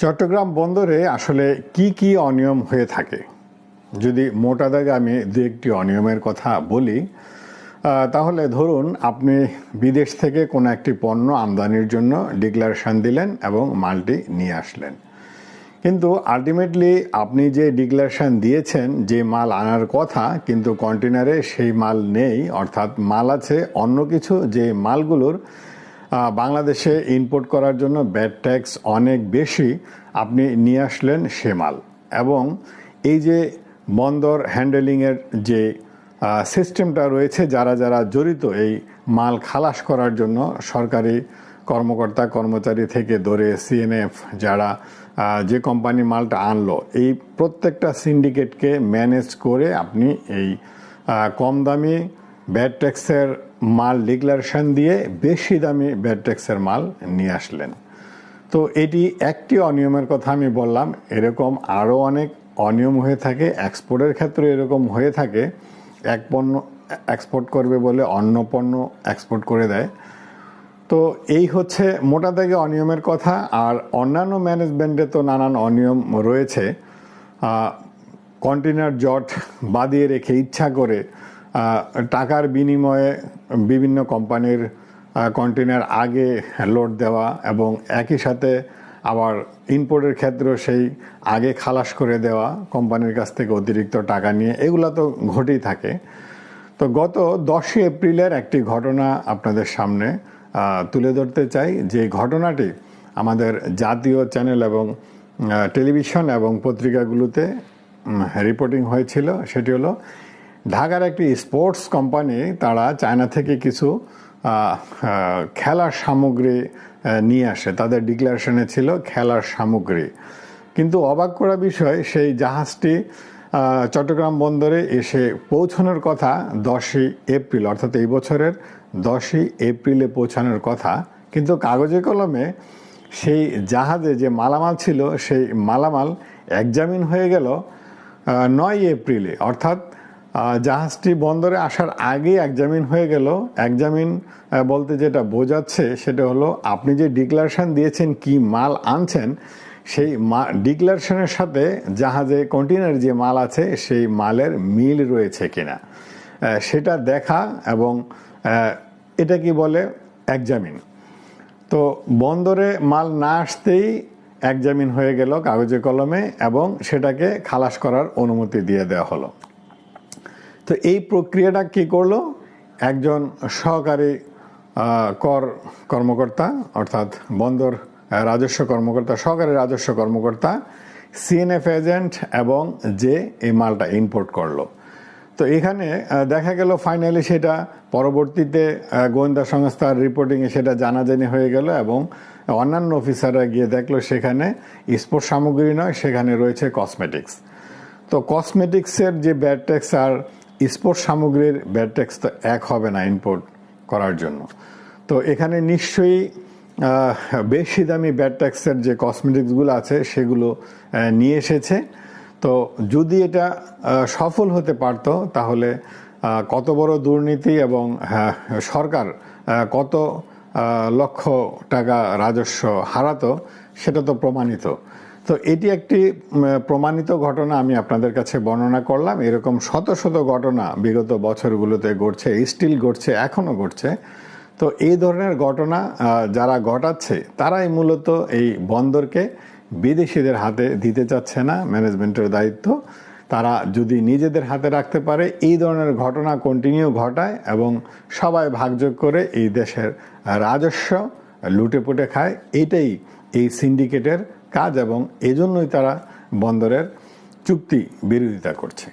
চট্টগ্রাম বন্দরে আসলে কি কি অনিয়ম হয়ে থাকে? যদি মোটা দাগে আমি দু একটি অনিয়মের কথা বলি তাহলে ধরুন আপনি বিদেশ থেকে কোনো একটি পণ্য আমদানির জন্য ডিক্লারেশন দিলেন এবং মালটি নিয়ে আসলেন। কিন্তু আলটিমেটলি আপনি যে ডিক্লারেশন দিয়েছেন, যে মাল আনার কথা, কিন্তু কন্টেনারে সেই মাল নেই, অর্থাৎ মাল আছে অন্য কিছু, যে মালগুলোর বাংলাদেশে ইম্পোর্ট করার জন্য ব্যাড ট্যাক্স অনেক বেশি আপনি নিয়ে আসলেন সে মাল। এবং এই যে বন্দর হ্যান্ডেলিংয়ের যে সিস্টেমটা রয়েছে, যারা যারা জড়িত এই মাল খালাস করার জন্য সরকারি কর্মকর্তা, কর্মচারী থেকে ধরে সিএনএফ যারা যে কোম্পানি মালটা আনলো, এই প্রত্যেকটা সিন্ডিকেটকে ম্যানেজ করে আপনি এই কম দামি ব্যাড ট্যাক্সের মাল ডিক্লারেশন দিয়ে বেশি দামি ব্যাড ট্যাক্সের মাল নিয়ে আসলেন। তো এটি একটি অনিয়মের কথা আমি বললাম, এরকম আরও অনেক অনিয়ম হয়ে থাকে এক্সপোর্টের ক্ষেত্রে এরকম হয়ে থাকে, এক পণ্য এক্সপোর্ট করবে বলে অন্য পণ্য এক্সপোর্ট করে দেয়। তো এই হচ্ছে মোটা দাগে অনিয়মের কথা, আর অন্যান্য ম্যানেজমেন্টে তো নানান অনিয়ম রয়েছে। কন্টেনার জট বাদিয়ে রেখে ইচ্ছা করে টাকার বিনিময়ে বিভিন্ন কোম্পানির কন্টেনার আগে লোড দেওয়া এবং একই সাথে আবার ইনপোর্টের ক্ষেত্রেও সেই আগে খালাস করে দেওয়া কোম্পানির কাছ থেকে অতিরিক্ত টাকা নিয়ে, এগুলো তো ঘটেই থাকে। তো গত দশই এপ্রিলের একটি ঘটনা আপনাদের সামনে তুলে ধরতে চাই। যে ঘটনাটি আমাদের জাতীয় চ্যানেল এবং টেলিভিশন এবং পত্রিকাগুলোতে রিপোর্টিং হয়েছিল, সেটি হলো ঢাকার একটি স্পোর্টস কোম্পানি, তারা চায়না থেকে কিছু খেলার সামগ্রী নিয়ে আসে। তাদের ডিক্লারেশনে ছিল খেলার সামগ্রী। কিন্তু অবাক করা বিষয়, সেই জাহাজটি চট্টগ্রাম বন্দরে এসে পৌঁছানোর কথা দশই এপ্রিল, অর্থাৎ এই বছরের দশই এপ্রিলে পৌঁছানোর কথা। কিন্তু কাগজে কলমে সেই জাহাজে যে মালামাল ছিল, সেই মালামাল একজামিন হয়ে গেল নয় এপ্রিলে। অর্থাৎ জাহাজটি বন্দরে আসার আগে একজামিন হয়ে গেল। একজামিন বলতে যেটা বোঝাচ্ছে সেটা হলো, আপনি যে ডিক্লারেশন দিয়েছেন, কি মাল আনছেন, সেই মা, ডিক্লারেশনের সাথে জাহাজে কন্টেনার যে মাল আছে, সেই মালের মিল রয়েছে কিনা। সেটা দেখা এবং এটা কি বলে? একজামিন তো বন্দরে মাল না আসতেই একজামিন হয়ে গেল কাগজে কলমে এবং সেটাকে খালাস করার অনুমতি দিয়ে দেওয়া হলো। তো এই প্রক্রিয়াটা কি করল? একজন সহকারী কর কর্মকর্তা, অর্থাৎ বন্দর রাজস্ব কর্মকর্তা, সহকারী রাজস্ব কর্মকর্তা সিএনএফ এজেন্ট এবং যে এই মালটা ইম্পোর্ট করল। তো এখানে দেখা গেল ফাইনালি সেটা পরবর্তীতে গোয়েন্দা সংস্থার রিপোর্টিংয়ে সেটা জানাজানি হয়ে গেল এবং অন্যান্য অফিসাররা গিয়ে দেখল সেখানে স্পোর্ট সামগ্রী নয়, সেখানে রয়েছে কসমেটিক্স তো কসমেটিক্সের যে ব্যাড ট্যাক্স আর স্পোর্টস সামগ্রীর ব্যাড ট্যাক্স তো এক হবে না ইম্পোর্ট করার জন্য। তো এখানে নিশ্চয়ই বেশি দামি ব্যাড ট্যাক্সের যে কসমেটিক্সগুলো আছে সেগুলো নিয়ে এসেছে। তো যদি এটা সফল হতে পারতো তাহলে কত বড় দুর্নীতি এবং হ্যাঁ, সরকার কত লক্ষ টাকা রাজস্ব হারাতো সেটা তো প্রমাণিত। তো এটি একটি প্রমাণিত ঘটনা আমি আপনাদের কাছে বর্ণনা করলাম। এরকম শত শত ঘটনা বিগত বছরগুলোতে ঘটছে স্টিল ঘটছে, এখনও ঘটছে। তো এই ধরনের ঘটনা যারা ঘটাচ্ছে, তারাই মূলত এই বন্দরকে বিদেশিদের হাতে দিতে চাচ্ছে না, ম্যানেজমেন্টের দায়িত্ব। তারা যদি নিজেদের হাতে রাখতে পারে, এই ধরনের ঘটনা কন্টিনিউ ঘটায় এবং সবাই ভাগযোগ করে এই দেশের রাজস্ব লুটে পুটে খায়। এটাই এই সিন্ডিকেটের কাজ এবং এজন্যই তারা বন্দরের চুক্তি বিরোধিতা করছে।